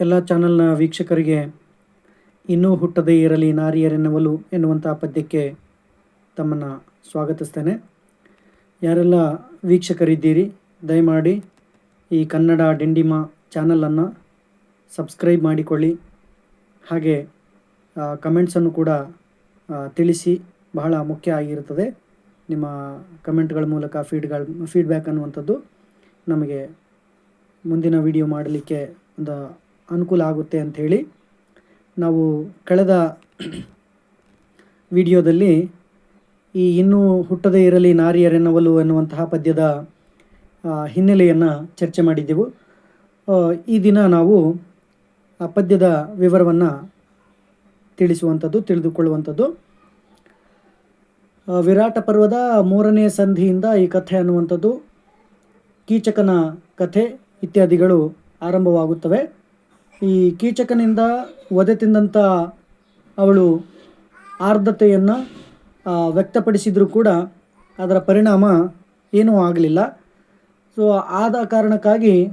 ಎಲ್ಲ ಚಾನಲ್ನ ವೀಕ್ಷಕರಿಗೆ ಇನ್ನೂ ಹುಟ್ಟದೇ ಇರಲಿ ನಾರಿಯರೆನ್ನುವಲು ಎನ್ನುವಂಥ ಪದ್ಯಕ್ಕೆ ತಮ್ಮನ್ನು ಸ್ವಾಗತಿಸ್ತೇನೆ. ಯಾರೆಲ್ಲ ವೀಕ್ಷಕರಿದ್ದೀರಿ, ದಯಮಾಡಿ ಈ ಕನ್ನಡ ಡಿಂಡಿಮ ಚಾನಲನ್ನು ಸಬ್ಸ್ಕ್ರೈಬ್ ಮಾಡಿಕೊಳ್ಳಿ. ಹಾಗೆ ಕಮೆಂಟ್ಸನ್ನು ಕೂಡ ತಿಳಿಸಿ ಬಹಳ ಮುಖ್ಯ ಆಗಿರುತ್ತದೆ. ನಿಮ್ಮ ಕಮೆಂಟ್ಗಳ ಮೂಲಕ ಫೀಡ್ಗಳ, ಫೀಡ್ಬ್ಯಾಕ್ ಅನ್ನುವಂಥದ್ದು ನಮಗೆ ಮುಂದಿನ ವಿಡಿಯೋ ಮಾಡಲಿಕ್ಕೆ ಒಂದು ಅನುಕೂಲ ಆಗುತ್ತೆ ಅಂಥೇಳಿ ನಾವು ಕಳೆದ ವಿಡಿಯೋದಲ್ಲಿ ಈ ಇನ್ನೂ ಹುಟ್ಟದೇ ಇರಲಿ ನಾರಿಯರೆನ್ನವಲು ಎನ್ನುವಂತಹ ಪದ್ಯದ ಹಿನ್ನೆಲೆಯನ್ನು ಚರ್ಚೆ ಮಾಡಿದ್ದೆವು ಈ ದಿನ ನಾವು ಆ ಪದ್ಯದ ವಿವರವನ್ನು ತಿಳಿಸುವಂಥದ್ದು, ತಿಳಿದುಕೊಳ್ಳುವಂಥದ್ದು. ವಿರಾಟ ಪರ್ವದ ಮೂರನೇ ಸಂಧಿಯಿಂದ ಈ ಕಥೆ ಅನ್ನುವಂಥದ್ದು ಕೀಚಕನ ಕಥೆ ಇತ್ಯಾದಿಗಳು ಆರಂಭವಾಗುತ್ತವೆ. ಈ ಕೀಚಕನಿಂದ ಒದೆ ತಿಂದಂಥ ಅವಳು ಆರ್ದ್ರತೆಯನ್ನು ವ್ಯಕ್ತಪಡಿಸಿದರೂ ಕೂಡ ಅದರ ಪರಿಣಾಮ ಏನೂ ಆಗಲಿಲ್ಲ. ಸೊ ಆದ ಕಾರಣಕ್ಕಾಗಿ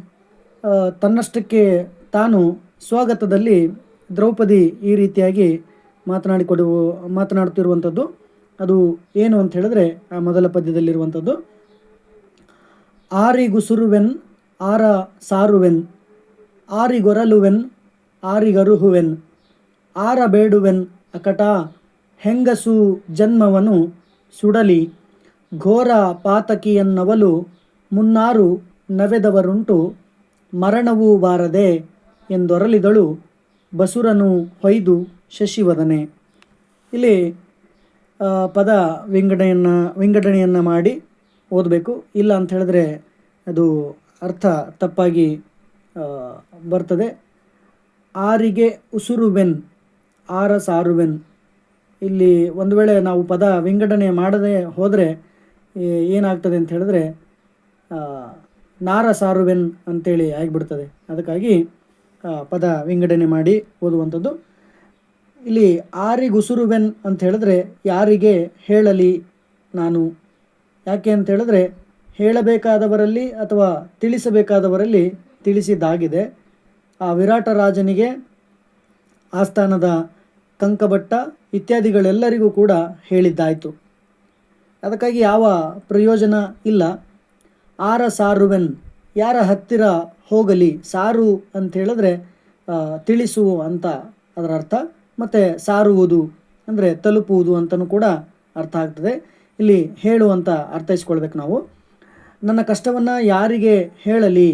ತನ್ನಷ್ಟಕ್ಕೆ ತಾನು ಸ್ವಾಗತದಲ್ಲಿ ದ್ರೌಪದಿ ಈ ರೀತಿಯಾಗಿ ಮಾತನಾಡಿಕೊಡು ಮಾತನಾಡುತ್ತಿರುವಂಥದ್ದು. ಅದು ಏನು ಅಂತ ಹೇಳಿದ್ರೆ, ಆ, ಮೊದಲ ಪದ್ಯದಲ್ಲಿರುವಂಥದ್ದು. ಆರಿಗುಸುರುವೆನ್, ಆರ ಸಾರುವೆನ್. ಆರಿಗೊರಲುವೆನ್, ಆರಿಗರುಹುವೆನ್ ಆರ ಬೇಡುವೆನ್ ಅಕಟ, ಹೆಂಗಸು ಜನ್ಮವನು ಸುಡಲಿ, ಘೋರ ಪಾತಕಿಯನ್ನವಲು ಮುನ್ನಾರು ನವೆದವರುಂಟು, ಮರಣವೂ ಬಾರದೆ ಎಂದೊರಲಿದಳು ಬಸುರನು ಹೊಯ್ದು ಶಶಿವದನೆ. ಇಲ್ಲಿ ಪದ ವಿಂಗಡಣೆಯನ್ನು ವಿಂಗಡಣೆಯನ್ನು ಮಾಡಿ ಓದಬೇಕು. ಇಲ್ಲ ಅಂತ ಹೇಳಿದ್ರೆ ಅದು ಅರ್ಥ ತಪ್ಪಾಗಿ ಬರ್ತದೆ. ಆರಿಗೆ ಉಸುರುವೆನ್ ಆರ ಸಾರುವೆನ್ ಇಲ್ಲಿ ಒಂದು ವೇಳೆ ನಾವು ಪದ ವಿಂಗಡಣೆ ಮಾಡದೆ ಹೋದರೆ ಏನಾಗ್ತದೆ ಅಂತ ಹೇಳಿದ್ರೆ ನಾರ ಸಾರುವೆನ್ ಅಂತೇಳಿ ಆಗಿಬಿಡ್ತದೆ. ಅದಕ್ಕಾಗಿ ಪದ ವಿಂಗಡಣೆ ಮಾಡಿ ಓದುವಂಥದ್ದು. ಇಲ್ಲಿ ಆರಿಗುಸುರುವೆನ್ ಅಂತ ಹೇಳಿದ್ರೆ ಯಾರಿಗೆ ಹೇಳಲಿ ನಾನು? ಯಾಕೆ ಅಂತ ಹೇಳಿದ್ರೆ, ಹೇಳಬೇಕಾದವರಲ್ಲಿ ಅಥವಾ ತಿಳಿಸಬೇಕಾದವರಲ್ಲಿ ತಿಳಿಸಿದ್ದಾಗಿದೆ. ಆ ವಿರಾಟ ರಾಜನಿಗೆ ಆಸ್ಥಾನದ ಕಂಕಭಟ್ಟ ಇತ್ಯಾದಿಗಳೆಲ್ಲರಿಗೂ ಕೂಡ ಹೇಳಿದ್ದಾಯಿತು. ಅದಕ್ಕಾಗಿ ಯಾವ ಪ್ರಯೋಜನ ಇಲ್ಲ. ಆರ ಸಾರುವೆನ್, ಯಾರ ಹತ್ತಿರ ಹೋಗಲಿ ಸಾರು ಅಂತ ಹೇಳಿದ್ರೆ ತಿಳಿಸು ಅಂತ ಅದರ ಅರ್ಥ. ಮತ್ತು ಸಾರುವುದು ಅಂದರೆ ತಲುಪುವುದು ಅಂತಲೂ ಕೂಡ ಅರ್ಥ ಆಗ್ತದೆ. ಇಲ್ಲಿ ಹೇಳು ಅಂತ ಅರ್ಥೈಸ್ಕೊಳ್ಬೇಕು ನಾವು. ನನ್ನ ಕಷ್ಟವನ್ನು ಯಾರಿಗೆ ಹೇಳಲಿ?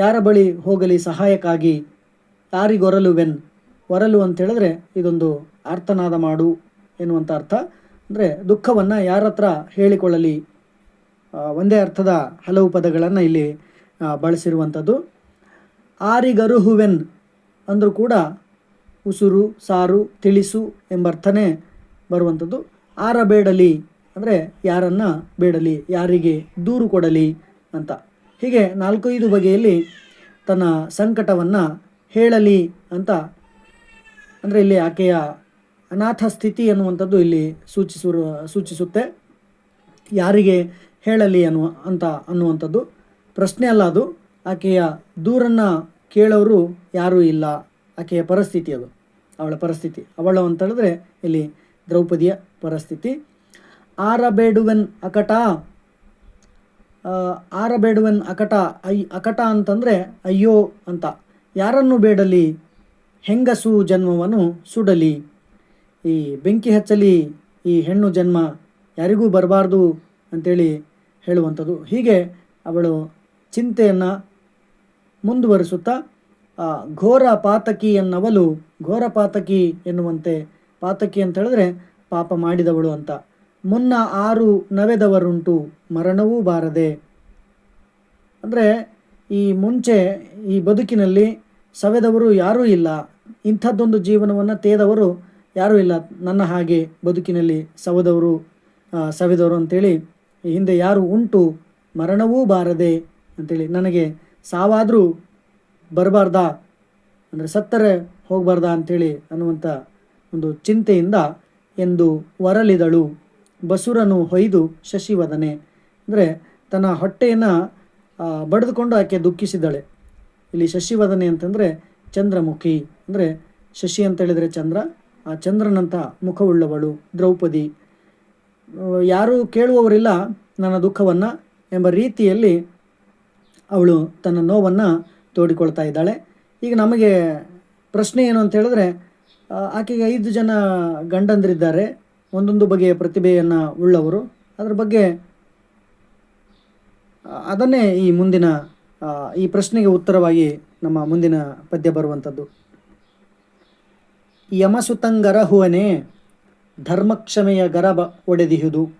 ಯಾರ ಬಳಿ ಹೋಗಲಿ ಸಹಾಯಕ್ಕಾಗಿ ಯಾರಿಗೊರಲುವೆನ್ ಒರಲು ಅಂತೇಳಿದ್ರೆ ಇದೊಂದು ಅರ್ಥನಾದ ಮಾಡು ಎನ್ನುವಂಥ ಅರ್ಥ. ಅಂದರೆ ದುಃಖವನ್ನು ಯಾರ ಹತ್ರ ಹೇಳಿಕೊಳ್ಳಲಿ. ಒಂದೇ ಅರ್ಥದ ಹಲವು ಪದಗಳನ್ನು ಇಲ್ಲಿ ಬಳಸಿರುವಂಥದ್ದು. ಆರಿಗರುಹುವೆನ್ ಅಂದರೂ ಕೂಡ ಉಸುರು, ಸಾರು, ತಿಳಿಸು ಎಂಬರ್ಥನೇ ಬರುವಂಥದ್ದು. ಆರ ಬೇಡಲಿ ಅಂದರೆ ಯಾರನ್ನು ಬೇಡಲಿ, ಯಾರಿಗೆ ದೂರು ಕೊಡಲಿ ಅಂತ. ಹೀಗೆ ನಾಲ್ಕೈದು ಬಗೆಯಲ್ಲಿ ತನ್ನ ಸಂಕಟವನ್ನು ಹೇಳಲಿ ಅಂತ. ಅಂದರೆ ಇಲ್ಲಿ ಆಕೆಯ ಅನಾಥ ಸ್ಥಿತಿ ಅನ್ನುವಂಥದ್ದು ಇಲ್ಲಿ ಸೂಚಿಸು ಸೂಚಿಸುತ್ತೆ. ಯಾರಿಗೆ ಹೇಳಲಿ ಅನ್ನುವ ಅಂತ ಅನ್ನುವಂಥದ್ದು. ಪ್ರಶ್ನೆ ಅಲ್ಲ ಅದು. ಆಕೆಯ ದೂರನ್ನು ಕೇಳೋರು ಯಾರೂ ಇಲ್ಲ. ಆಕೆಯ ಪರಿಸ್ಥಿತಿ ಅದು. ಅವಳ ಪರಿಸ್ಥಿತಿ. ಅವಳು ಅಂತ ಹೇಳಿದ್ರೆ ಇಲ್ಲಿ ದ್ರೌಪದಿಯ ಪರಿಸ್ಥಿತಿ. ಆರಬೇಡುವೆನ್ ಅಕಟ ಆರಬೇಡುವೆನ್ ಅಕಟ ಐ ಅಕಟ ಅಂತಂದರೆ ಅಯ್ಯೋ ಅಂತ. ಯಾರನ್ನು ಬೇಡಲಿ? ಹೆಂಗಸು ಜನ್ಮವನ್ನು ಸುಡಲಿ? ಈ ಬೆಂಕಿ ಹಚ್ಚಲಿ ಈ ಹೆಣ್ಣು ಜನ್ಮ ಯಾರಿಗೂ ಬರಬಾರ್ದು ಅಂತೇಳಿ ಹೇಳುವಂಥದ್ದು. ಹೀಗೆ ಅವಳು ಚಿಂತೆಯನ್ನು ಮುಂದುವರಿಸುತ್ತಾ ಆ, ಘೋರ ಪಾತಕಿ ಎನ್ನವಲು ಘೋರ ಪಾತಕಿ ಎನ್ನುವಂತೆ ಪಾತಕಿ ಅಂತ ಹೇಳಿದ್ರೆ ಪಾಪ ಮಾಡಿದವಳು ಅಂತ. ಮುನ್ನ ಆರು ನವೆದವರುಂಟು ಮರಣವೂ ಬಾರದೆ ಅಂದರೆ ಈ ಮುಂಚೆ, ಈ ಬದುಕಿನಲ್ಲಿ ಸವೆದವರು ಯಾರೂ ಇಲ್ಲ. ಇಂಥದ್ದೊಂದು ಜೀವನವನ್ನು ತೇದವರು ಯಾರೂ ಇಲ್ಲ. ನನ್ನ ಹಾಗೆ ಬದುಕಿನಲ್ಲಿ ಸವದವರು ಸವೆದವರು ಅಂಥೇಳಿ ಹಿಂದೆ ಯಾರು ಉಂಟು, ಮರಣವೂ ಬಾರದೆ ಅಂಥೇಳಿ ನನಗೆ ಸಾವಾದರೂ ಬರಬಾರ್ದಾ, ಅಂದರೆ ಸತ್ತರೆ ಹೋಗಬಾರ್ದಾ ಅಂಥೇಳಿ ಅನ್ನುವಂಥ ಒಂದು ಚಿಂತೆಯಿಂದ ಎಂದು ವರಲಿದಳು ಬಸುರನು ಹೊಯ್ದು ಶಶಿವದನೆ. ಅಂದರೆ ತನ್ನ ಹೊಟ್ಟೆಯನ್ನು ಬಡಿದುಕೊಂಡು ಆಕೆ ದುಃಖಿಸಿದ್ದಾಳೆ. ಇಲ್ಲಿ ಶಶಿವದನೆ ಅಂತಂದರೆ ಚಂದ್ರಮುಖಿ. ಅಂದರೆ ಶಶಿ ಅಂತ ಹೇಳಿದರೆ ಚಂದ್ರ, ಆ ಚಂದ್ರನಂಥ ಮುಖವುಳ್ಳವಳು ದ್ರೌಪದಿ. ಯಾರೂ ಕೇಳುವವರಿಲ್ಲ ನನ್ನ ದುಃಖವನ್ನು ಎಂಬ ರೀತಿಯಲ್ಲಿ ಅವಳು ತನ್ನ ನೋವನ್ನು ತೋಡಿಕೊಳ್ತಾ ಇದ್ದಾಳೆ. ಈಗ ನಮಗೆ ಪ್ರಶ್ನೆ ಏನು ಅಂತ ಹೇಳಿದ್ರೆ ಆಕೆಗೆ ಐದು ಜನ ಗಂಡಂದಿರಿದ್ದಾರೆ. ಒಂದೊಂದು ಬಗೆಯ ಪ್ರತಿಭೆಯನ್ನು ಉಳ್ಳವರು. ಅದ್ರ ಬಗ್ಗೆ ಅದನ್ನೇ ಈ ಮುಂದಿನ ಈ ಪ್ರಶ್ನೆಗೆ ಉತ್ತರವಾಗಿ ನಮ್ಮ ಮುಂದಿನ ಪದ್ಯ ಬರುವಂಥದ್ದು. ಯಮಸುತಂಗರ ಹುವನೆ ಧರ್ಮಕ್ಷಮೆಯ ಗರಬ ಒಡೆದಿಹುದು.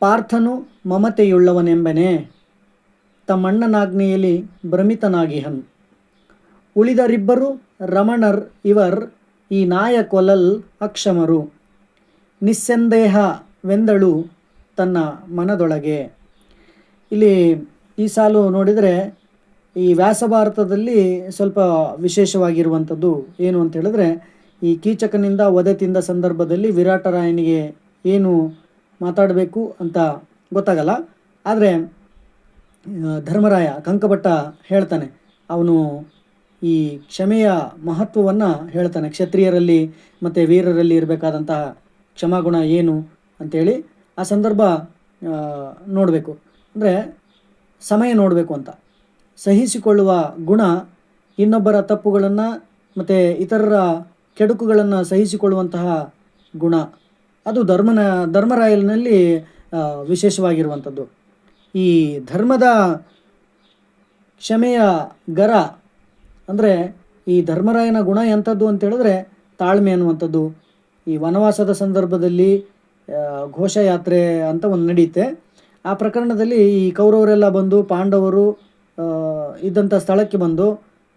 ಪಾರ್ಥನು ಮಮತೆಯುಳ್ಳವನೆಂಬನೆ ತಮ್ಮಣ್ಣನಾಜ್ಞೆಯಲ್ಲಿ ಭ್ರಮಿತನಾಗಿಹನ್. ಉಳಿದರಿಬ್ಬರು ರಮಣರ್ ಇವರ್ ಈ ನಾಯ ಕೊಲಲ್ ಅಕ್ಷಮರು. ನಿಸ್ಸಂದೇಹವೆಂದಳು ತನ್ನ ಮನದೊಳಗೆ. ಇಲ್ಲಿ ಈ ಸಾಲು ನೋಡಿದರೆ ಈ ವ್ಯಾಸ ಭಾರತದಲ್ಲಿ ಸ್ವಲ್ಪ ವಿಶೇಷವಾಗಿರುವಂಥದ್ದು ಏನು ಅಂತ ಹೇಳಿದ್ರೆ ಈ ಕೀಚಕನಿಂದ ವಧೆ ತಿಂದ ಸಂದರ್ಭದಲ್ಲಿ ವಿರಾಟರಾಯನಿಗೆ ಏನು ಮಾತಾಡಬೇಕು ಅಂತ ಗೊತ್ತಾಗಲ್ಲ. ಆದರೆ ಧರ್ಮರಾಯ ಕಂಕಭಟ್ಟ ಹೇಳ್ತಾನೆ. ಅವನು ಈ ಕ್ಷಮೆಯ ಮಹತ್ವವನ್ನು ಹೇಳ್ತಾನೆ. ಕ್ಷತ್ರಿಯರಲ್ಲಿ ಮತ್ತು ವೀರರಲ್ಲಿ ಇರಬೇಕಾದಂತಹ ಕ್ಷಮಾಗುಣ ಏನು ಅಂಥೇಳಿ ಆ ಸಂದರ್ಭ ನೋಡಬೇಕು. ಅಂದರೆ ಸಮಯ ನೋಡಬೇಕು ಅಂತ. ಸಹಿಸಿಕೊಳ್ಳುವ ಗುಣ ಇನ್ನೊಬ್ಬರ ತಪ್ಪುಗಳನ್ನು ಮತ್ತು ಇತರರ ಕೆಡುಕುಗಳನ್ನು ಸಹಿಸಿಕೊಳ್ಳುವಂತಹ ಗುಣ. ಅದು ಧರ್ಮನ, ಧರ್ಮರಾಯಲಿನಲ್ಲಿ ವಿಶೇಷವಾಗಿರುವಂಥದ್ದು. ಈ ಧರ್ಮದ ಕ್ಷಮೆಯ ಗರ ಅಂದರೆ ಈ ಧರ್ಮರಾಯನ ಗುಣ ಎಂಥದ್ದು ಅಂತೇಳಿದ್ರೆ ತಾಳ್ಮೆ ಅನ್ನುವಂಥದ್ದು. ಈ ವನವಾಸದ ಸಂದರ್ಭದಲ್ಲಿ ಘೋಷಯಾತ್ರೆ ಅಂತ ಒಂದು ನಡೆಯುತ್ತೆ. ಆ ಪ್ರಕರಣದಲ್ಲಿ ಈ ಕೌರವರೆಲ್ಲ ಬಂದು ಪಾಂಡವರು ಇದ್ದಂಥ ಸ್ಥಳಕ್ಕೆ ಬಂದು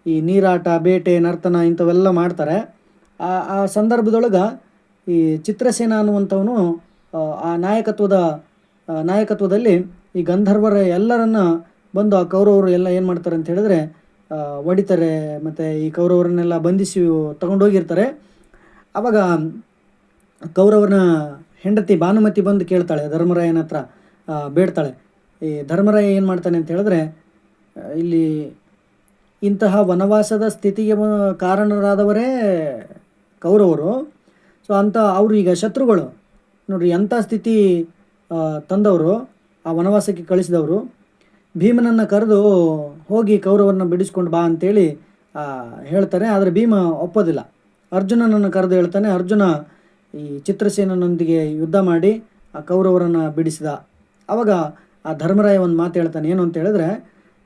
ಈ ನೀರಾಟ ಬೇಟೆ ನರ್ತನ ಇಂಥವೆಲ್ಲ ಮಾಡ್ತಾರೆ. ಆ ಆ ಸಂದರ್ಭದೊಳಗೆ ಈ ಚಿತ್ರಸೇನ ಅನ್ನುವಂಥವನು ಆ, ನಾಯಕತ್ವದ ನಾಯಕತ್ವದಲ್ಲಿ ಈ ಗಂಧರ್ವರ ಎಲ್ಲರನ್ನ ಬಂದು ಆ ಕೌರವರು ಎಲ್ಲ ಏನು ಮಾಡ್ತಾರೆ ಅಂತ ಹೇಳಿದ್ರೆ ಒಡಿತಾರೆ ಮತ್ತು ಈ ಕೌರವರನ್ನೆಲ್ಲ ಬಂಧಿಸಿ ತಗೊಂಡೋಗಿರ್ತಾರೆ. ಆವಾಗ ಕೌರವನ ಹೆಂಡತಿ ಭಾನುಮತಿ ಬಂದು ಕೇಳ್ತಾಳೆ ಧರ್ಮರಾಯನ ಹತ್ರ ಬೇಡ್ತಾಳೆ. ಈ ಧರ್ಮರಾಯ ಏನು ಮಾಡ್ತಾನೆ ಅಂತ ಹೇಳಿದ್ರೆ ಇಲ್ಲಿ ಇಂತಹ ವನವಾಸದ ಸ್ಥಿತಿಗೆ ಕಾರಣರಾದವರೇ ಕೌರವರು. ಸೊ ಅಂಥ ಅವರು ಈಗ ಶತ್ರುಗಳು. ನೋಡ್ರಿ ಎಂಥ ಸ್ಥಿತಿ ತಂದವರು, ಆ ವನವಾಸಕ್ಕೆ ಕಳಿಸಿದವರು. ಭೀಮನನ್ನು ಕರೆದು ಹೋಗಿ ಕೌರವರನ್ನ ಬಿಡಿಸ್ಕೊಂಡು ಬಾ ಅಂತೇಳಿ ಹೇಳ್ತಾರೆ. ಆದರೆ ಭೀಮ ಒಪ್ಪೋದಿಲ್ಲ. ಅರ್ಜುನನನ್ನು ಕರೆದು ಹೇಳ್ತಾನೆ, ಅರ್ಜುನ, ಈ ಚಿತ್ರಸೇನನೊಂದಿಗೆ ಯುದ್ಧ ಮಾಡಿ, ಆ ಕೌರವರನ್ನು ಬಿಡಿಸಿದ. ಆವಾಗ ಆ ಧರ್ಮರಾಯ ಒಂದು ಮಾತು ಹೇಳ್ತಾನೆ, ಏನು ಅಂತ ಹೇಳಿದ್ರೆ,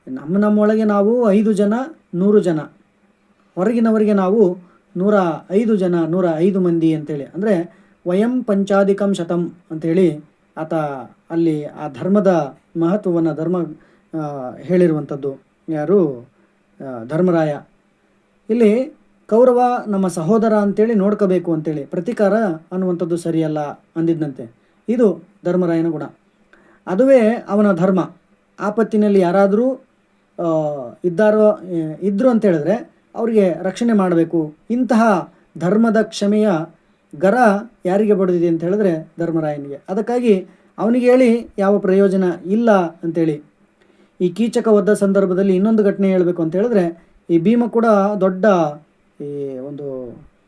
ನಮ್ಮ ನಮ್ಮೊಳಗೆ ನಾವು ಐದು ಜನ, ನೂರು ಜನ. ಹೊರಗಿನವರಿಗೆ ನಾವು ನೂರ ಐದು ಜನ, ನೂರ ಐದು ಮಂದಿ ಅಂತೇಳಿ. ಅಂದರೆ ವಯಂ ಪಂಚಾಧಿಕಂ ಶತಂ ಅಂಥೇಳಿ ಆತ ಅಲ್ಲಿ ಆ ಧರ್ಮದ ಮಹತ್ವವನ್ನು ಧರ್ಮ ಹೇಳಿರುವಂಥದ್ದು ಯಾರು? ಧರ್ಮರಾಯ. ಇಲ್ಲಿ ಕೌರವ ನಮ್ಮ ಸಹೋದರ ಅಂತೇಳಿ ನೋಡ್ಕೋಬೇಕು ಅಂತೇಳಿ, ಪ್ರತೀಕಾರ ಅನ್ನುವಂಥದ್ದು ಸರಿಯಲ್ಲ ಅಂದಿದ್ದಂತೆ ಇದು ಧರ್ಮರಾಯನ ಗುಣ. ಅದುವೇ ಅವನ ಧರ್ಮ. ಆಪತ್ತಿನಲ್ಲಿ ಯಾರಾದರೂ ಇದ್ದಾರೋ ಇದ್ದರು ಅಂತ ಹೇಳಿದ್ರೆ ಅವರಿಗೆ ರಕ್ಷಣೆ ಮಾಡಬೇಕು. ಇಂತಹ ಧರ್ಮದ ಕ್ಷಮೆಯ ಗರ ಯಾರಿಗೆ ಬಡಿದಿದೆ ಅಂತ ಹೇಳಿದ್ರೆ ಧರ್ಮರಾಯನಿಗೆ. ಅದಕ್ಕಾಗಿ ಅವನಿಗೆ ಹೇಳಿ, ಯಾವ ಪ್ರಯೋಜನ ಇಲ್ಲ ಅಂತೇಳಿ. ಈ ಕೀಚಕ ಒದ್ದ ಸಂದರ್ಭದಲ್ಲಿ ಇನ್ನೊಂದು ಘಟನೆ ಹೇಳಬೇಕು ಅಂತ ಹೇಳಿದ್ರೆ, ಈ ಭೀಮ ಕೂಡ ದೊಡ್ಡ, ಈ ಒಂದು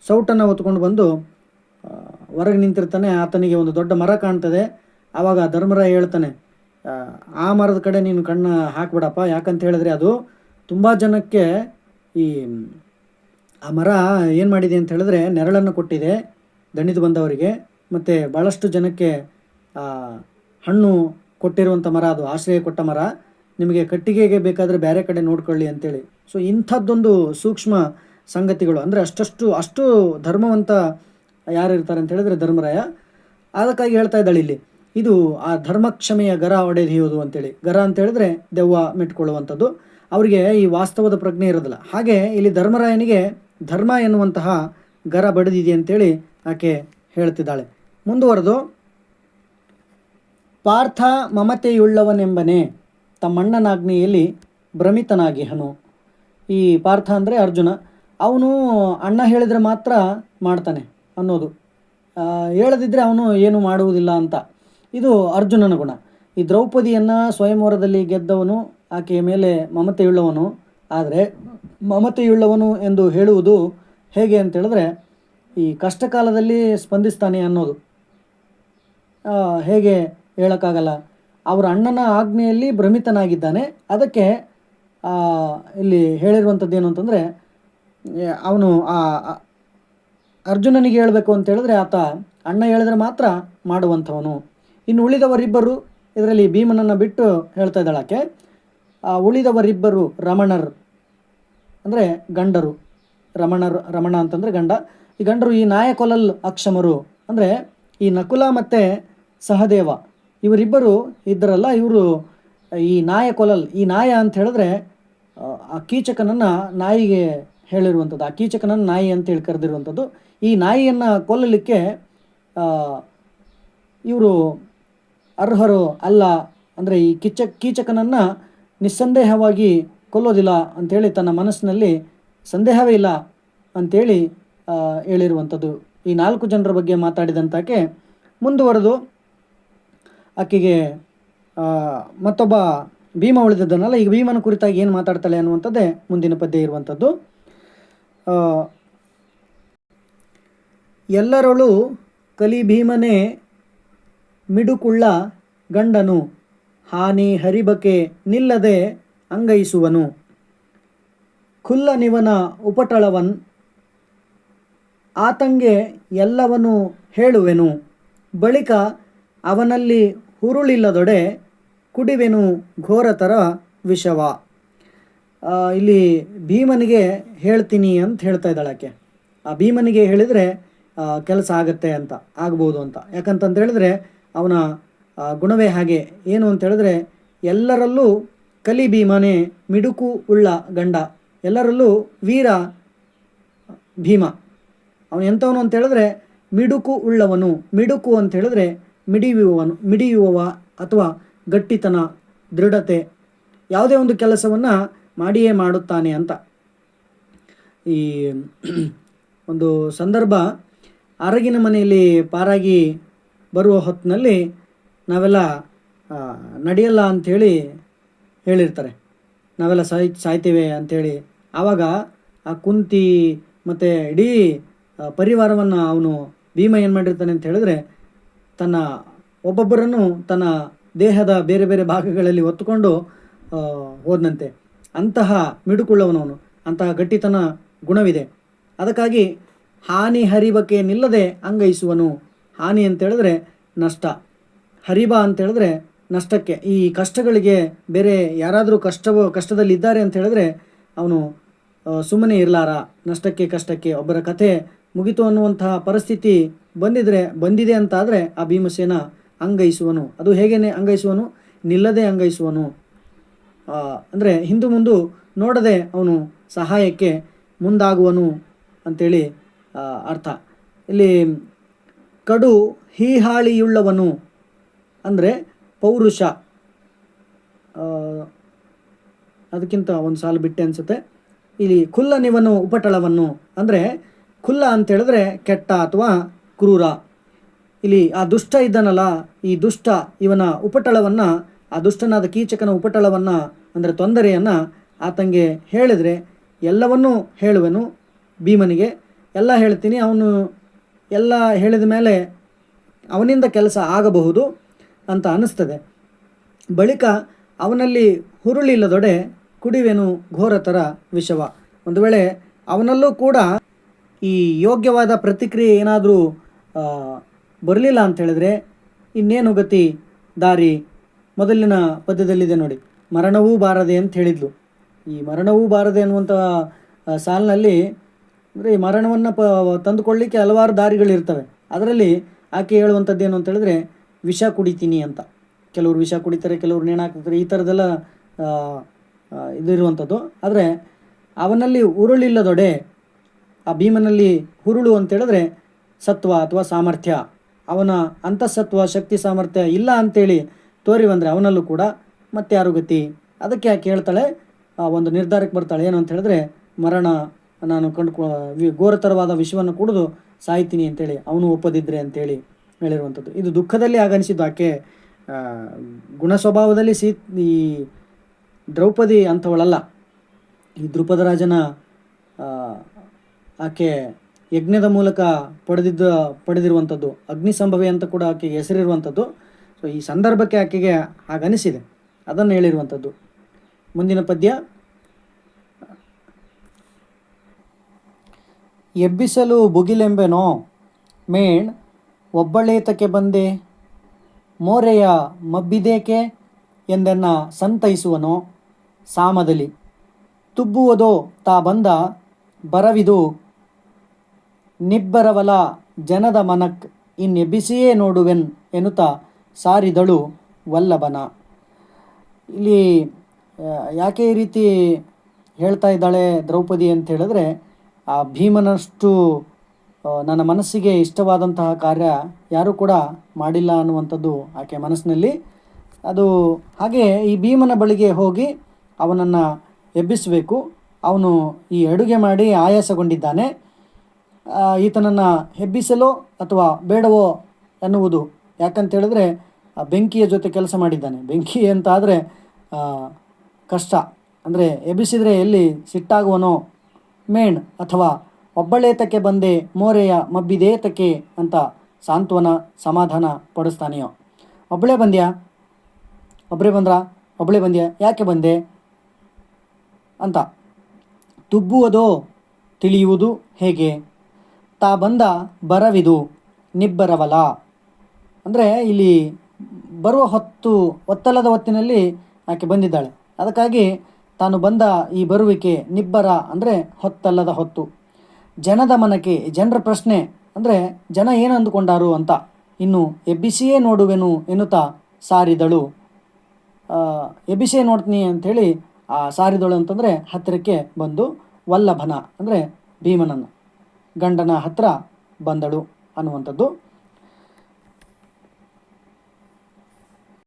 ಸೌಟನ್ನು ಹೊತ್ಕೊಂಡು ಬಂದು ಹೊರಗೆ ನಿಂತಿರ್ತಾನೆ. ಆತನಿಗೆ ಒಂದು ದೊಡ್ಡ ಮರ ಕಾಣ್ತದೆ. ಆವಾಗ ಧರ್ಮರಾಯ ಹೇಳ್ತಾನೆ ಆ, ಮರದ ಕಡೆ ನೀನು ಕಣ್ಣು ಹಾಕ್ಬಿಡಪ್ಪ ಯಾಕಂತ ಹೇಳಿದ್ರೆ ಅದು ತುಂಬ ಜನಕ್ಕೆ ಈ ಆ ಮರ ಏನು ಮಾಡಿದೆ ಅಂತ ಹೇಳಿದ್ರೆ ನೆರಳನ್ನು ಕೊಟ್ಟಿದೆ ದಣಿದು ಬಂದವರಿಗೆ. ಮತ್ತು ಭಾಳಷ್ಟು ಜನಕ್ಕೆ ಹಣ್ಣು ಕೊಟ್ಟಿರುವಂಥ ಮರ ಅದು ಆಶ್ರಯ ಕೊಟ್ಟ ಮರ. ನಿಮಗೆ ಕಟ್ಟಿಗೆಗೆ ಬೇಕಾದರೆ ಬೇರೆ ಕಡೆ ನೋಡ್ಕೊಳ್ಳಿ ಅಂತೇಳಿ. ಸೊ ಇಂಥದ್ದೊಂದು ಸೂಕ್ಷ್ಮ ಸಂಗತಿಗಳು ಅಂದರೆ ಅಷ್ಟಷ್ಟು ಅಷ್ಟು ಧರ್ಮವಂತ ಯಾರು ಇರ್ತಾರೆ ಅಂತ ಹೇಳಿದ್ರೆ ಧರ್ಮರಾಯ. ಅದಕ್ಕಾಗಿ ಹೇಳ್ತಾ ಇದ್ದಾಳೆ ಇಲ್ಲಿ. ಇದು ಆ ಧರ್ಮಕ್ಷಮೆಯ ಗರ ಒಡೆದಿಯೋದು ಅಂತೇಳಿ. ಗರ ಅಂತ ಹೇಳಿದ್ರೆ ದೆವ್ವ ಮೆಟ್ಕೊಳ್ಳುವಂಥದ್ದು. ಅವರಿಗೆ ಈ ವಾಸ್ತವದ ಪ್ರಜ್ಞೆ ಇರೋದಿಲ್ಲ. ಹಾಗೆ ಇಲ್ಲಿ ಧರ್ಮರಾಯನಿಗೆ ಧರ್ಮ ಎನ್ನುವಂತಹ ಗರ ಬಡಿದಿದೆ ಅಂತೇಳಿ ಆಕೆ ಹೇಳ್ತಿದ್ದಾಳೆ. ಮುಂದುವರೆದು, ಪಾರ್ಥ ಮಮತೆಯುಳ್ಳವನೆಂಬನೆ ಭ್ರಮಿತನಾಗಿ ಹನು ಈ ಪಾರ್ಥ ಅಂದರೆ ಅರ್ಜುನ. ಅವನು ಅಣ್ಣ ಹೇಳಿದರೆ ಮಾತ್ರ ಮಾಡ್ತಾನೆ ಅನ್ನೋದು. ಹೇಳದಿದ್ದರೆ ಅವನು ಏನು ಮಾಡುವುದಿಲ್ಲ ಅಂತ. ಇದು ಅರ್ಜುನನ ಗುಣ. ಈ ದ್ರೌಪದಿಯನ್ನು ಸ್ವಯಂವರದಲ್ಲಿ ಗೆದ್ದವನು, ಆಕೆಯ ಮೇಲೆ ಮಮತೆಯುಳ್ಳವನು ಆದರೆ ಮಮತೆಯುಳ್ಳವನು ಎಂದು ಹೇಳುವುದು ಹೇಗೆ ಅಂತ ಹೇಳಿದ್ರೆ, ಈ ಕಷ್ಟಕಾಲದಲ್ಲಿ ಸ್ಪಂದಿಸ್ತಾನೆ ಅನ್ನೋದು. ಹೇಗೆ ಹೇಳೋಕ್ಕಾಗಲ್ಲ. ಅವರ ಅಣ್ಣನ ಆಜ್ಞೆಯಲ್ಲಿ ಭ್ರಮಿತನಾಗಿದ್ದಾನೆ. ಅದಕ್ಕೆ ಇಲ್ಲಿ ಹೇಳಿರುವಂಥದ್ದು ಏನು ಅಂತಂದರೆ ಅವನು ಆ, ಆ- ಅರ್ಜುನನಿಗೆ ಹೇಳಬೇಕು ಅಂತ ಹೇಳಿದ್ರೆ ಆತ ಅಣ್ಣ ಹೇಳಿದ್ರೆ ಮಾತ್ರ ಮಾಡುವಂಥವನು. ಇನ್ನು ಉಳಿದವರಿಬ್ಬರು ಇದರಲ್ಲಿ ಭೀಮನನ್ನು ಬಿಟ್ಟು ಹೇಳ್ತಾ ಇದ್ದಾಳೆ ಆಕೆ. ಆ ಉಳಿದವರಿಬ್ಬರು ರಮಣರು ಅಂದರೆ ಗಂಡರು. ರಮಣರು ರಮಣ ಅಂತಂದರೆ ಗಂಡ. ಈ ಗಂಡರು ಈ ನಾಯಕೊಲಲ್ ಅಕ್ಷಮರು ಅಂದರೆ ಈ ನಕುಲ ಮತ್ತು ಸಹದೇವ. ಇವರಿಬ್ಬರು ಇದ್ದರಲ್ಲ ಇವರು ಈ ನಾಯಕೊಲಲ್ ಈ ನಾಯ ಅಂತ ಹೇಳಿದ್ರೆ ಆ, ಕೀಚಕನನ್ನು ನಾಯಿಗೆ ಹೇಳಿರುವಂಥದ್ದು ಆ ಕೀಚಕನನ್ನು ನಾಯಿ ಅಂತ ಹೇಳಿ ಕರೆದಿರುವಂಥದ್ದು. ಈ ನಾಯಿಯನ್ನು ಕೊಲ್ಲಲಿಕ್ಕೆ ಇವರು ಅರ್ಹರು ಅಲ್ಲ ಅಂದರೆ ಈ ಕಿಚ್ಚ ಕೀಚಕನನ್ನು ನಿಸ್ಸಂದೇಹವಾಗಿ ಕೊಲ್ಲೋದಿಲ್ಲ ಅಂಥೇಳಿ ತನ್ನ ಮನಸ್ಸಿನಲ್ಲಿ ಸಂದೇಹವೇ ಇಲ್ಲ ಅಂಥೇಳಿ ಹೇಳಿರುವಂಥದ್ದು. ಈ ನಾಲ್ಕು ಜನರ ಬಗ್ಗೆ ಮಾತಾಡಿದಂತಾಕೆ ಮುಂದುವರೆದು ಆಕೆಗೆ ಮತ್ತೊಬ್ಬ ಭೀಮ ಉಳಿದದ್ದನ್ನಲ್ಲ ಈಗ ಭೀಮನ ಕುರಿತಾಗಿ ಏನು ಮಾತಾಡ್ತಾಳೆ ಅನ್ನುವಂಥದ್ದೇ ಮುಂದಿನ ಪದ್ಯ ಇರುವಂಥದ್ದು. ಎಲ್ಲರೊಳು ಕಲಿ ಭೀಮನೇ ಮಿಡುಕುಳ್ಳ ಗಂಡನು, ಹಾನಿ ಹರಿಬಕೆ ನಿಲ್ಲದೆ ಅಂಗೈಸುವನು. ಖುಲ್ಲನಿವನ ಉಪಟಳವನ್, ಆತಂಗೆ ಎಲ್ಲವನು ಹೇಳುವೆನು. ಬಳಿಕ ಅವನಲ್ಲಿ ಹುರುಳಿಲ್ಲದೊಡೆ ಕುಡಿವೆನು ಘೋರತರ ವಿಷವ. ಇಲ್ಲಿ ಭೀಮನಿಗೆ ಹೇಳ್ತೀನಿ ಅಂತ ಹೇಳ್ತಾ ಇದ್ದಾಳಕ್ಕೆ ಆ ಭೀಮನಿಗೆ ಹೇಳಿದರೆ ಕೆಲಸ ಆಗುತ್ತೆ ಅಂತ, ಆಗ್ಬೋದು ಅಂತ. ಯಾಕಂತಂತ ಹೇಳಿದ್ರೆ ಅವನ ಗುಣವೇ ಹಾಗೆ. ಏನು ಅಂತ ಹೇಳಿದ್ರೆ ಎಲ್ಲರಲ್ಲೂ ಕಲಿ ಭೀಮನೇ ಮಿಡುಕು ಉಳ್ಳ ಗಂಡ. ಎಲ್ಲರಲ್ಲೂ ವೀರ ಭೀಮ. ಅವನು ಎಂಥವನು ಅಂತ ಹೇಳಿದ್ರೆ ಮಿಡುಕು ಉಳ್ಳವನು. ಮಿಡುಕು ಅಂತ ಹೇಳಿದ್ರೆ ಮಿಡಿಯುವವನು, ಮಿಡಿಯುವವ ಅಥವಾ ಗಟ್ಟಿತನ, ದೃಢತೆ, ಯಾವುದೇ ಒಂದು ಕೆಲಸವನ್ನು ಮಾಡಿಯೇ ಮಾಡುತ್ತಾನೆ ಅಂತ. ಈ ಒಂದು ಸಂದರ್ಭ ಅರಗಿನ ಮನೆಯಲ್ಲಿ ಪಾರಾಗಿ ಬರುವ ಹೊತ್ತಿನಲ್ಲಿ ನಾವೆಲ್ಲ ನಡೆಯಲ್ಲ ಅಂಥೇಳಿ ಹೇಳಿರ್ತಾರೆ. ನಾವೆಲ್ಲ ಸಾಯ್, ಸಾಯ್ತೇವೆ ಅಂಥೇಳಿ. ಆವಾಗ ಆ ಕುಂತಿ ಮತ್ತು ಇಡೀ ಪರಿವಾರವನ್ನು ಅವನು ಭೀಮ ಏನು ಮಾಡಿರ್ತಾನೆ ಅಂತ ಹೇಳಿದ್ರೆ, ತನ್ನ ಒಬ್ಬೊಬ್ಬರನ್ನು ತನ್ನ ದೇಹದ ಬೇರೆ ಬೇರೆ ಭಾಗಗಳಲ್ಲಿ ಒತ್ತುಕೊಂಡು ಹೋದನಂತೆ. ಅಂತಹ ಮಿಡುಕುಳ್ಳವನವನು, ಅಂತಹ ಗಟ್ಟಿತನ ಗುಣವಿದೆ. ಅದಕ್ಕಾಗಿ ಹಾನಿ ಹರಿವಕ್ಕೆ ನಿಲ್ಲದೆ ಅಂಗೈಸುವನು ಹಾನಿ ಅಂತ ಹೇಳಿದ್ರೆ ನಷ್ಟ. ಹರಿಬ ಅಂತ ಹೇಳಿದ್ರೆ ನಷ್ಟಕ್ಕೆ. ಈ ಕಷ್ಟಗಳಿಗೆ ಬೇರೆ ಯಾರಾದರೂ ಕಷ್ಟ ಕಷ್ಟದಲ್ಲಿದ್ದಾರೆ ಅಂತ ಹೇಳಿದ್ರೆ ಅವನು ಸುಮ್ಮನೆ ಇರಲಾರ. ನಷ್ಟಕ್ಕೆ ಕಷ್ಟಕ್ಕೆ. ಒಬ್ಬರ ಕಥೆ ಮುಗಿತು ಅನ್ನುವಂತಹ ಪರಿಸ್ಥಿತಿ ಬಂದಿದ್ರೆ ಬಂದಿದೆ ಅಂತ ಆದರೆ ಆ ಭೀಮಸೇನ ಅಂಗೈಸುವನು. ಅದು ಹೇಗೇನೆ ಅಂಗೈಸುವನು? ನಿಲ್ಲದೆ ಅಂಗೈಸುವನು. ಅಂದರೆ ಹಿಂದೂ ಮುಂದು ನೋಡದೆ ಅವನು ಸಹಾಯಕ್ಕೆ ಮುಂದಾಗುವನು ಅಂತೇಳಿ ಆ, ಅರ್ಥ. ಇಲ್ಲಿ ಕಡು ಹೀಹಾಳಿಯುಳ್ಳವನು ಅಂದರೆ ಪೌರುಷ. ಅದಕ್ಕಿಂತ ಒಂದು ಸಾಲು ಬಿಟ್ಟೆ ಅನಿಸುತ್ತೆ. ಇಲ್ಲಿ ಖುಲ್ಲನಿವನು ಉಪಟಳವನ್ನು ಅಂದರೆ ಖುಲ್ಲ ಅಂತ ಹೇಳಿದ್ರೆ ಕೆಟ್ಟ ಅಥವಾ ಕ್ರೂರ. ಇಲ್ಲಿ ಆ ದುಷ್ಟ ಇದ್ದಾನಲ್ಲ, ಈ ದುಷ್ಟ ಇವನ ಉಪಟಳವನ್ನು, ಆ ದುಷ್ಟನಾದ ಕೀಚಕನ ಉಪಟಳವನ್ನು ಅಂದರೆ ತೊಂದರೆಯನ್ನು ಆತಂಗೆ ಹೇಳಿದರೆ ಎಲ್ಲವನ್ನೂ ಹೇಳುವೆನು ಭೀಮನಿಗೆ. ಎಲ್ಲ ಹೇಳ್ತೀನಿ, ಅವನು ಎಲ್ಲ ಹೇಳಿದ ಮೇಲೆ ಅವನಿಂದ ಕೆಲಸ ಆಗಬಹುದು ಅಂತ ಅನ್ನಿಸ್ತದೆ. ಬಳಿಕ ಅವನಲ್ಲಿ ಹುರುಳಿಲ್ಲದೊಡೆ ಕುಡಿವೆನು ಘೋರತರ ವಿಷವ. ಒಂದು ವೇಳೆ ಅವನಲ್ಲೂ ಕೂಡ ಈ ಯೋಗ್ಯವಾದ ಪ್ರತಿಕ್ರಿಯೆ ಏನಾದರೂ ಬರಲಿಲ್ಲ ಅಂತ ಹೇಳಿದ್ರೆ ಇನ್ನೇನು ಗತಿ ದಾರಿ ಮೊದಲಿನ ಪದ್ಯದಲ್ಲಿದೆ ನೋಡಿ. ಮರಣವೂ ಬಾರದೆ ಅಂತ ಹೇಳಿದ್ಲು. ಈ ಮರಣವೂ ಬಾರದೆ ಅನ್ನುವಂಥ ಸಾಲಿನಲ್ಲಿ ಅಂದರೆ ಈ ಮರಣವನ್ನು ಪ, ತಂದುಕೊಳ್ಳಿಕ್ಕೆ ಹಲವಾರು ದಾರಿಗಳಿರ್ತವೆ. ಅದರಲ್ಲಿ ಆಕೆ ಹೇಳುವಂಥದ್ದು ಏನು ಅಂತ ಹೇಳಿದ್ರೆ, ವಿಷ ಕುಡಿತೀನಿ ಅಂತ. ಕೆಲವರು ವಿಷ ಕುಡಿತಾರೆ, ಕೆಲವರು ನೇಣಾಕ್ತಾರೆ ಈ ಥರದ್ದೆಲ್ಲ ಇದಿರುವಂಥದ್ದು. ಆದರೆ ಅವನಲ್ಲಿ ಉರುಳಿಲ್ಲದೊಡೆ ಆ ಭೀಮನಲ್ಲಿ ಹುರುಳು ಅಂತ ಹೇಳಿದ್ರೆ ಸತ್ವ ಅಥವಾ ಸಾಮರ್ಥ್ಯ. ಅವನ ಅಂತಸತ್ವ, ಶಕ್ತಿ, ಸಾಮರ್ಥ್ಯ ಇಲ್ಲ ಅಂತೇಳಿ ತೋರಿ ಬಂದರೆ ಅವನಲ್ಲೂ ಕೂಡ ಮತ್ತೆ ಯಾರು ಗತಿ? ಅದಕ್ಕೆ ಆಕೆ ಹೇಳ್ತಾಳೆ ಒಂದು ನಿರ್ಧಾರಕ್ಕೆ ಬರ್ತಾಳೆ. ಏನು ಅಂತ ಹೇಳಿದ್ರೆ, ಮರಣ ನಾನು ಕಂಡುಕೊ ಘೋರತರವಾದ ವಿಷವನ್ನು ಕುಡಿದು ಸಾಯ್ತೀನಿ ಅಂತೇಳಿ, ಅವನು ಒಪ್ಪದಿದ್ರೆ ಅಂತೇಳಿ ಹೇಳಿರುವಂಥದ್ದು. ಇದು ದುಃಖದಲ್ಲಿ ಆಗನಿಸಿದ್ದು. ಆಕೆ ಗುಣ ಸ್ವಭಾವದಲ್ಲಿ ಸೀ ಈ ದ್ರೌಪದಿ ಅಂಥವಳಲ್ಲ. ಈ ದ್ರುಪದ ರಾಜನ ಆಕೆ ಯಜ್ಞದ ಮೂಲಕ ಪಡೆದಿದ್ದ, ಪಡೆದಿರುವಂಥದ್ದು. ಅಗ್ನಿ ಸಂಭವಿ ಅಂತ ಕೂಡ ಆಕೆಗೆ ಹೆಸರಿರುವಂಥದ್ದು. ಸೊ ಈ ಸಂದರ್ಭಕ್ಕೆ ಆಕೆಗೆ ಹಾಗನಿಸಿದೆ. ಅದನ್ನು ಹೇಳಿರುವಂಥದ್ದು. ಮುಂದಿನ ಪದ್ಯ ಎಬ್ಬಿಸಲು ಬುಗಿಲೆಂಬೆನೋ ಮೇಣ್, ಒಬ್ಬಳೇತಕ್ಕೆ ಬಂದೆ. ಮೋರೆಯ ಮಬ್ಬಿದೇಕೆ? ಎಂದನ್ನ ಸಂತೈಸುವನೋ? ಸಾಮದಲಿ. ತುಬ್ಬುವುದೋ? ತಾ ಬಂದ. ಬರವಿದು. ನಿಬ್ಬರವಲ ಜನದ ಮನಕ್ ಇನ್ನೆಬ್ಬಿಸಿಯೇ ನೋಡುವೆನ್ ಎನ್ನುತ್ತಾ ಸಾರಿದಳು ವಲ್ಲಭನ. ಇಲ್ಲಿ ಯಾಕೆ ಈ ರೀತಿ ಹೇಳ್ತಾ ಇದ್ದಾಳೆ ದ್ರೌಪದಿ ಅಂತ ಹೇಳಿದ್ರೆ ಆ ಭೀಮನಷ್ಟು ನನ್ನ ಮನಸ್ಸಿಗೆ ಇಷ್ಟವಾದಂತಹ ಕಾರ್ಯ ಯಾರೂ ಕೂಡ ಮಾಡಿಲ್ಲ ಅನ್ನುವಂಥದ್ದು ಆಕೆ ಮನಸ್ಸಿನಲ್ಲಿ. ಅದು ಹಾಗೆ ಈ ಭೀಮನ ಬಳಿಗೆ ಹೋಗಿ ಅವನನ್ನು ಎಬ್ಬಿಸಬೇಕು. ಅವನು ಈ ಅಡುಗೆ ಮಾಡಿ ಆಯಾಸಗೊಂಡಿದ್ದಾನೆ. ಈತನನ್ನು ಎಬ್ಬಿಸಲೋ ಅಥವಾ ಬೇಡವೋ ಎನ್ನುವುದು, ಯಾಕಂತೇಳಿದ್ರೆ ಬೆಂಕಿಯ ಜೊತೆ ಕೆಲಸ ಮಾಡಿದ್ದಾನೆ. ಬೆಂಕಿ ಅಂತ ಆದರೆ ಕಷ್ಟ. ಅಂದರೆ ಎಬ್ಬಿಸಿದರೆ ಎಲ್ಲಿ ಸಿಟ್ಟಾಗುವನೋ ಮೇಣ್ ಅಥವಾ ಒಬ್ಬಳೇತಕ್ಕೆ ಬಂದೆ ಮೋರೆಯ ಮಬ್ಬಿದೇತಕ್ಕೆ ಅಂತ ಸಾಂತ್ವನ ಸಮಾಧಾನ ಪಡಿಸ್ತಾನೆಯೋ. ಒಬ್ಬಳೇ ಬಂದ್ಯಾ? ಒಬ್ಬರೇ ಬಂದ್ರಾ? ಒಬ್ಬಳೇ ಬಂದ್ಯಾ? ಯಾಕೆ ಬಂದೆ? ಅಂತ. ತುಬ್ಬುವುದೋ ತಿಳಿಯುವುದು ಹೇಗೆ? ತಾ ಬಂದ ಬರವಿದು, ನಿಬ್ಬರವಲ. ಅಂದರೆ ಇಲ್ಲಿ ಬರುವ ಹೊತ್ತು, ಒತ್ತಲದ ಹೊತ್ತಿನಲ್ಲಿ ಆಕೆ ಬಂದಿದ್ದಾಳೆ. ಅದಕ್ಕಾಗಿ ತಾನು ಬಂದ ಈ ಬರುವಿಕೆ ನಿಬ್ಬರ ಅಂದರೆ ಹೊತ್ತಲ್ಲದ ಹೊತ್ತು. ಜನದ ಮನಕ್ಕೆ ಜನರ ಪ್ರಶ್ನೆ ಅಂದರೆ ಜನ ಏನು ಅಂದುಕೊಂಡಾರು ಅಂತ. ಇನ್ನು ಎಬ್ಬಿಸಿಯೇ ನೋಡುವೆನು ಎನ್ನುತ್ತಾ ಸಾರಿದಳು. ಎಬ್ಬಿಸಿಯೇ ಎಬ್ಬಿಸೇ ನೋಡ್ತೀನಿ ಅಂಥೇಳಿ ಆ ಸಾರಿದಳು ಅಂತಂದರೆ ಹತ್ತಿರಕ್ಕೆ ಬಂದು ವಲ್ಲಭನ ಅಂದರೆ ಭೀಮನನ್ನು. ಗಂಡನ ಹತ್ತಿರ ಬಂದಳು ಅನ್ನುವಂಥದ್ದು